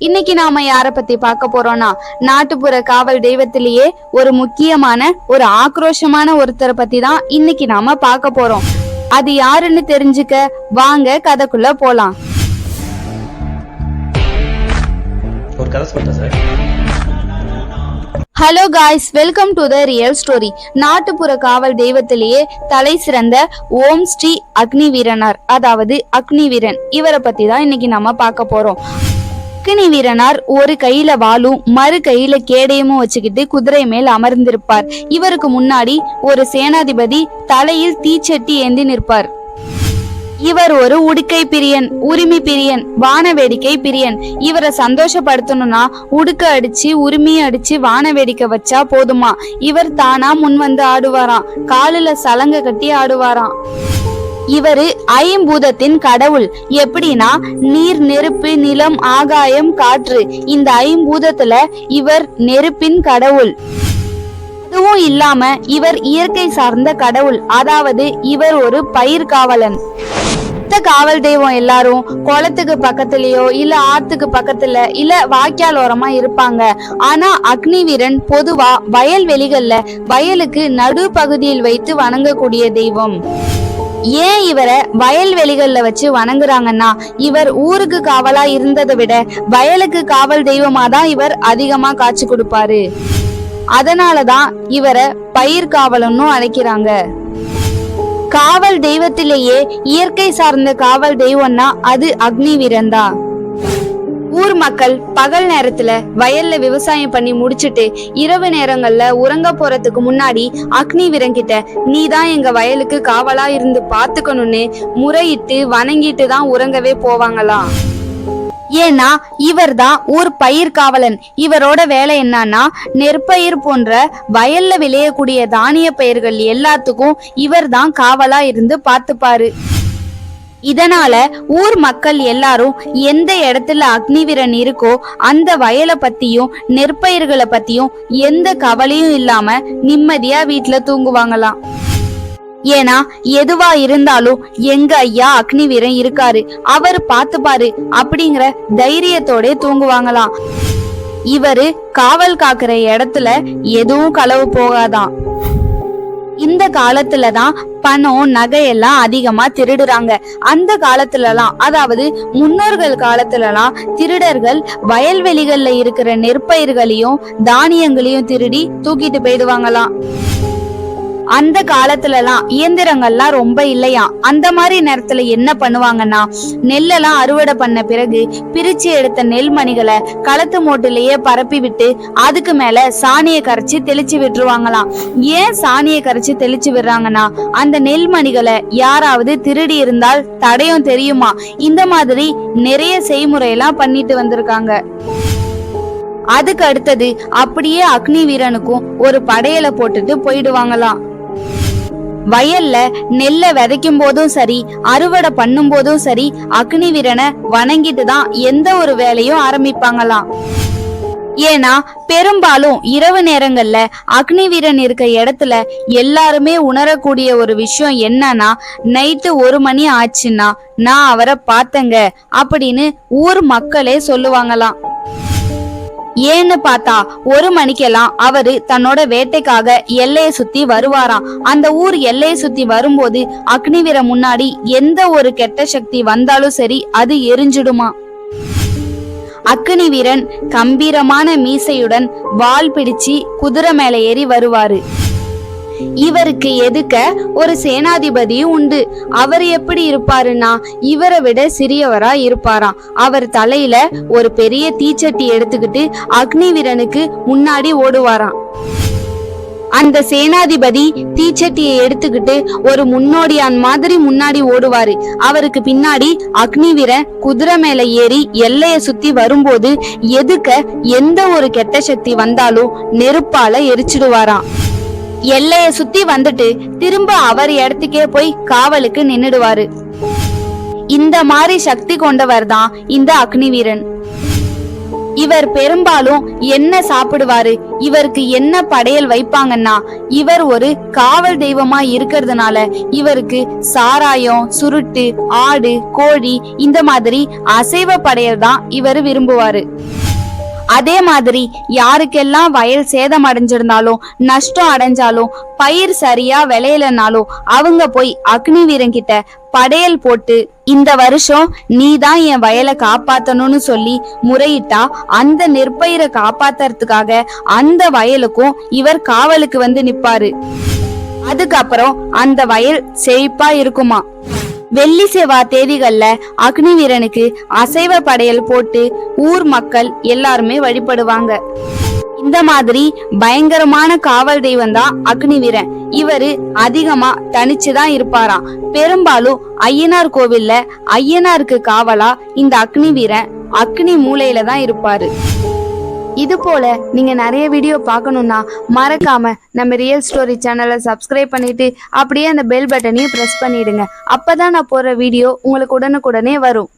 இன்னைக்கு நாம யார பத்தி பார்க்க போறோம்னா நாட்டுப்புற காவல் தெய்வத்திலேயே ஒரு முக்கியமான ஒரு ஆக்ரோஷமான ஒருத்தரை பத்தி தான் இன்னைக்கு நாம பார்க்க போறோம். அது யாருன்னு தெரிஞ்சுக்க வாங்க கதைக்குள்ள போலாம். Hello guys welcome to the real story நாட்டுப்புற காவல் தெய்வத்திலேயே தலை சிறந்த ஓம் ஸ்ரீ அக்னி வீரனார் அதாவது அக்னி வீரன். இவரை பத்தி தான் இன்னைக்கு நம்ம பார்க்க போறோம். அக்னி வீரனார் ஒரு கையில வாளும் மறு கையில கேடயமும் வச்சுக்கிட்டு குதிரை மேல் அமர்ந்திருப்பார். இவருக்கு முன்னாடி ஒரு சேனாதிபதி தலையில் தீச்சட்டி ஏந்தி நிற்பார். இவர் ஒரு உடுக்கை பிரியன் உரிமை பிரியன் வான வேடிக்கை பிரியன். இவரை சந்தோஷப்படுத்தணும்னா உடுக்க அடிச்சு உரிமையை அடிச்சு வான வேடிக்கை வச்சா போதுமா? இவர் தானா முன் வந்து ஆடுவாராம். காலில சலங்க கட்டி ஆடுவாராம். இவரு ஐம்பூதத்தின் கடவுள். எப்படின்னா நீர் நெருப்பு நிலம் ஆகாயம் காற்று. இந்த ஐம்பூதத்துல இவர் நெருப்பின் கடவுள். அதுவும் இல்லாம இவர் இயற்கை சார்ந்த கடவுள். அதாவது இவர் ஒரு பயிர் காவலன். மத்த காவல் தெய்வம் எல்லாரும் குளத்துக்கு பக்கத்துலயோ இல்ல ஆத்துக்கு பக்கத்துல இல்ல வாய்க்கால் ஓரமா இருப்பாங்க. ஆனா அக்னி வீரன் பொதுவா வயல்வெளிகள்ல வயலுக்கு நடு பகுதியில் வைத்து வணங்கக்கூடிய தெய்வம். ஏன் இவரை வயல்வெளிகள்ல வச்சு வணங்குறாங்கன்னா? இவர் ஊருக்கு காவலா இருந்ததை விட வயலுக்கு காவல் தெய்வமா தான் இவர் அதிகமா காட்சி கொடுப்பாரு. அதனாலதான் இவரை பயிர் காவலன்னு அழைக்கிறாங்க. காவல் தெய்வத்திலேயே இயற்கை சார்ந்த காவல் தெய்வம்னா அது அக்னி வீரன்தா ஊர் மக்கள் பகல் நேரத்துல வயல்ல விவசாயம் பண்ணி முடிச்சுட்டு இரவு நேரங்கள்ல உறங்க போறதுக்கு முன்னாடி அக்னி விரங்கிட்ட நீ தான் எங்க வயலுக்கு காவலா இருந்து பாத்துக்கணும்னு முறையிட்டு வணங்கிட்டு தான் உறங்கவே போவாங்களாம் ஏன்னா இவர் தான் ஊர் பயிர் காவலன். இவரோட வேலை என்னன்னா நெற்பயிர் போன்ற வயல்ல விளையக்கூடிய தானிய பயிர்கள் எல்லாத்துக்கும் இவர் தான் காவலா இருந்து பார்த்துப்பாரு இதனால ஊர் மக்கள் எல்லாரும் எந்த இடத்துல அக்னிவீரன் இருக்கோ அந்த வயலை பத்தியும் நெற்பயிர்களை பத்தியும் எந்த கவலையும் இல்லாம நிம்மதியா வீட்டுல தூங்குவாங்களாம். ஏன்னா எதுவா இருந்தாலும் எங்க ஐயா அக்னிவீரன் இருக்காரு. அவர் பாத்துப்பாரு அப்படிங்கிற தைரியத்தோட தூங்குவாங்களாம். இவரு காவல் காக்குற இடத்துல எதுவும் களவு போகாதான் இந்த காலத்துல தான் பணம் நகையெல்லாம் அதிகமா திருடுறாங்க. அந்த காலத்துலலாம் அதாவது முன்னோர்கள் காலத்துலலாம் திருடர்கள் வயல்வெளிகள்ல இருக்கிற நெற்பயிர்களையும் தானியங்களையும் திருடி தூக்கிட்டு போயிடுவாங்களாம். அந்த காலத்துலலாம் இயந்திரங்கள்லாம் ரொம்ப இல்லையா? அந்த மாதிரி நேரத்துல என்ன பண்ணுவாங்கன்னா நெல்லெல்லாம் அறுவடை பண்ண பிறகு பிரிச்சு எடுத்த நெல்மணிகளை களத்து மூட்டிலேயே பரப்பி விட்டு அதுக்கு மேல சாணியை கரைச்சி தெளிச்சு விட்டுருவாங்களாம். ஏன் சாணியை கரைச்சி தெளிச்சு விடுறாங்கன்னா அந்த நெல்மணிகளை யாராவது திருடி இருந்தால் தடையும் தெரியுமா? இந்த மாதிரி நிறைய செய்முறையெல்லாம் பண்ணிட்டு வந்திருக்காங்க. அதுக்கு அடுத்தது அப்படியே அக்னி வீரனுக்கும் ஒரு படையலை போட்டுட்டு போயிடுவாங்களாம். வயல்ல நெல்ல விதைக்கும் போதும் சரி அறுவடை பண்ணும் போதும் சரி அக்னி வீரனை வணங்கிட்டு தான் எந்த ஒரு வேலையும் ஆரம்பிப்பாங்களாம். ஏன்னா பெரும்பாலும் இரவு நேரங்கள்ல அக்னி வீரன் இருக்க இடத்துல எல்லாருமே உணரக்கூடிய ஒரு விஷயம் என்னன்னா நைட்டு ஒரு மணி ஆச்சுன்னா நான் அவரை பார்த்தேங்க அப்படின்னு ஊர் மக்களே சொல்லுவாங்களாம். ஏன்னு பார்த்தா ஒரு மணிக்கெல்லாம் அவரு தன்னோட வேட்டைக்காக எல்லையை சுத்தி வருவாராம். அந்த ஊர் எல்லையை சுத்தி வரும்போது அக்னிவீர முன்னாடி எந்த ஒரு கெட்ட சக்தி வந்தாலும் சரி அது எரிஞ்சிடுமா? அக்னி வீரன் கம்பீரமான மீசையுடன் வாள் பிடிச்சு குதிரை மேல ஏறி வருவாரு. இவருக்கு எதுக்க ஒரு சேனாதிபதியும் உண்டு? அவர் எப்படி இருப்பாருன்னா இவரை விட சிறியவரா இருப்பாராம். அவர் தலையில ஒரு பெரிய தீச்சட்டி எடுத்துக்கிட்டு அக்னி வீரனுக்கு முன்னாடி ஓடுவாராம். அந்த சேனாதிபதி தீச்சட்டியை எடுத்துக்கிட்டு ஒரு முன்னோடியான் மாதிரி முன்னாடி ஓடுவாரு. அவருக்கு பின்னாடி அக்னி வீரன் குதிரை மேல ஏறி எல்லைய சுத்தி வரும்போது எதுக்க எந்த ஒரு கெட்ட சக்தி வந்தாலும் நெருப்பால எரிச்சிடுவாராம். எல்லைய சுத்தி வந்துட்டு திரும்ப அவர் இடத்துக்கே போய் காவலுக்கு நின்னுடுவாரு. இந்த மாதிரி சக்தி கொண்டவர் தான் இந்த அக்னி வீரன். இவர் பெரும்பாலும் என்ன சாப்பிடுவாரு இவருக்கு என்ன படையல் வைப்பாங்கன்னா இவர் ஒரு காவல் தெய்வமா இருக்கிறதுனால இவருக்கு சாராயம் சுருட்டு ஆடு கோழி இந்த மாதிரி அசைவ படையல் தான் இவர் விரும்புவாரு. அதே மாதிரி யாருக்கெல்லாம் வயல் சேதம் அடைஞ்சிருந்தாலும் நஷ்டம் அடைஞ்சாலும் பயிர் சரியா விளையலனாலும் அவங்க போய் அக்னி வீரங்கிட்ட படையல் போட்டு இந்த வருஷம் நீ தான் என் வயலை காப்பாத்தணும்னு சொல்லி முறையிட்டா அந்த நெற்பயிரை காப்பாத்துறதுக்காக அந்த வயலுக்கும் இவர் காவலுக்கு வந்து நிப்பாரு. அதுக்கப்புறம் அந்த வயல் செழிப்பா இருக்குமா? வெள்ளி செவ்வாய் தேதிகள்ல அக்னி வீரனுக்கு அசைவ படையல் போட்டு ஊர் மக்கள் எல்லாருமே வழிபடுவாங்க. இந்த மாதிரி பயங்கரமான காவல் தெய்வம் தான் அக்னி வீரன் இவரு அதிகமா தனிச்சுதான் இருப்பாராம். பெரும்பாலும் ஐயனார் கோவில்ல ஐயனாருக்கு காவலா இந்த அக்னி வீரன் அக்னி மூலையில தான் இருப்பாரு. இது போல நீங்க நிறைய வீடியோ பார்க்கணும்னா மறக்காம நம்ம ரியல் ஸ்டோரி சேனலை சப்ஸ்கிரைப் பண்ணிட்டு அப்படியே அந்த பெல் பட்டனையும் பிரஸ் பண்ணிடுங்க. அப்பதான் நான் போடுற வீடியோ உங்களுக்கு உடனுக்குடனே வரும்.